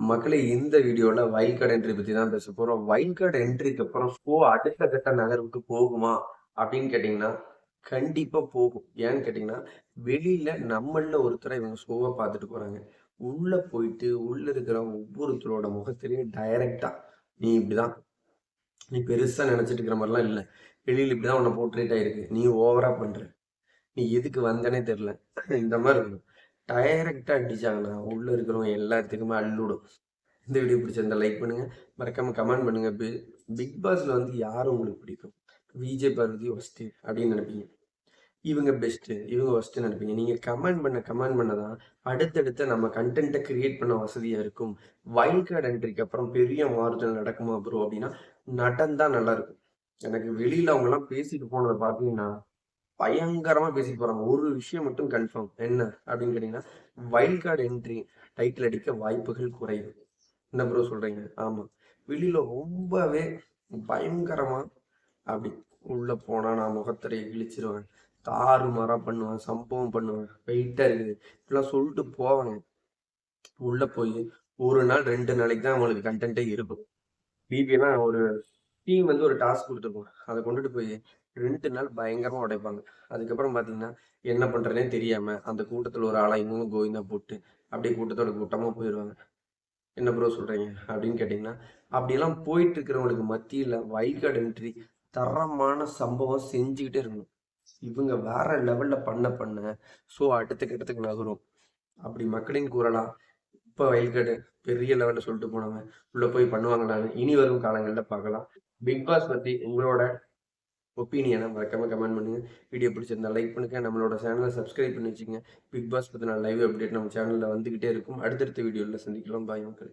மக்களை இந்த வீடியோல வைல்ட் கார்டு என்ட்ரி பத்தி தான் பேச போறோம். வைல்ட் கார்டு என்ட்ரிக்கு அப்புறம் ஸ்கோ அடுத்த கட்ட நகர்வுக்கு போகுமா? அப்படின்னு கேட்டிங்கன்னா கண்டிப்பா போகும். ஏன்னு கேட்டிங்கன்னா வெளியில நம்மள ஒருத்தரை இவங்க ஷோவாக பார்த்துட்டு போறாங்க. உள்ள போயிட்டு உள்ள இருக்கிற ஒவ்வொருத்தரோட முகத்திலையும் டைரக்டா நீ இப்படிதான். நீ பெருசா நினைச்சிட்டு இருக்கிற மாதிரிலாம் இல்லை. வெளியில இப்படிதான் உன்னை போர்ட்ரேட் ஆயிருக்கு. நீ ஓவரா பண்ற. நீ எதுக்கு வந்தனே தெரியல. இந்த மாதிரி இருக்கும். டைரக்டாக அடிச்சாங்கன்னா உள்ளே இருக்கிறவங்க எல்லாத்துக்குமே அள்ளுடும். இந்த வீடியோ பிடிச்சிருந்தா லைக் பண்ணுங்கள் மறக்காமல் கமெண்ட் பண்ணுங்கள் பி- பிக் பாஸில் வந்து யார் உங்களுக்கு பிடிக்கும்? விஜய் பார்வதி ஃபஸ்ட்டு அப்படின்னு நினைப்பீங்க. இவங்க பெஸ்ட்டு இவங்க ஒஸ்ட்டு நினைப்பீங்க. நீங்கள் கமெண்ட் பண்ண கமெண்ட் பண்ணதான் அடுத்தடுத்த நம்ம கண்டென்ட்டை க்ரியேட் பண்ண வசதியாக இருக்கும். வைல்ட் கார்டு என்ட்ரிக்கு அப்புறம் பெரிய மாறுதல் நடக்குமா ப்ரோ அப்படின்னா நடந்தால் நல்லாயிருக்கும் எனக்கு வெளியில் அவங்கெல்லாம் பேசிட்டு போனதை பார்த்தீங்கன்னா பயங்கரமா பேசிட்டு போறாங்க. ஒரு விஷயம் மட்டும் கன்ஃபார்ம் என்ன? அப்படின்னு கேட்டீங்கன்னா வைல்ட் கார்டு என்ட்ரி டைட்டில் அடிக்க வாய்ப்புகள் குறைவு. என்ன ப்ரோ சொல்றீங்க? ஆமா. வெளியில ரொம்பவே பயங்கரமா அப்படி உள்ள போனா நான் முகத்திரையை கிழிச்சிருவேன். மரம் பண்ணுவேன் சம்பவம் பண்ணுவேன். வெயிட்டா இருக்குது. இப்படிலாம் சொல்லிட்டு போவாங்க உள்ள போய் ஒரு நாள் ரெண்டு நாளைக்கு தான் அவங்களுக்கு கண்டென்ட்டே இருக்கும். பிபிஎல்லாம் ஒரு டீம் வந்து ஒரு டாஸ்க் கொடுத்துருப்போம் அதை கொண்டுட்டு போய் ரெண்டு நாள் பயங்கரமா உடைப்பாங்க. அதுக்கப்புறம் பாத்தீங்கன்னா என்ன பண்ணுறதுனே தெரியாம அந்த கூட்டத்துல ஒரு ஆளா இன்னும் கோவிந்தா போட்டு அப்படியே கூட்டத்தோட கூட்டமா போயிடுவாங்க என்ன ப்ரோ சொல்றீங்க? அப்படின்னு கேட்டிங்கன்னா அப்படியெல்லாம் போயிட்டு இருக்கிறவங்களுக்கு மத்தியில வைல்ட் கார்டு என்ட்ரி தரமான சம்பவம் செஞ்சுக்கிட்டே இருக்கணும். இவங்க வேற லெவல்ல பண்ண பண்ண ஸோ அடுத்த கட்டத்துக்கு நகரும். அப்படி மக்களின் கூறலாம் இப்போ வைல்ட் பெரிய லெவலில் சொல்லிட்டு போனவங்க உள்ளே போய் பண்ணுவாங்களான்னு இனி வரும் காலங்கள்ல பார்க்கலாம். பிக் பாஸ் பத்தி உங்களோட ஒப்பீனியனை மறக்காம கமெண்ட் பண்ணுங்க. வீடியோ பிடிச்சிருந்தா லைக் பண்ணுங்கள் நம்மளோட சேனலை சப்ஸ்கிரைப் பண்ணி வச்சுங்க பிக் பாஸ் பற்றின லைவ் அப்டேட் நம்ம சேனல்ல வந்துகிட்டே இருக்கும். அடுத்தடுத்த வீடியோவில் சந்திக்கலாம். பாய் மக்கள்.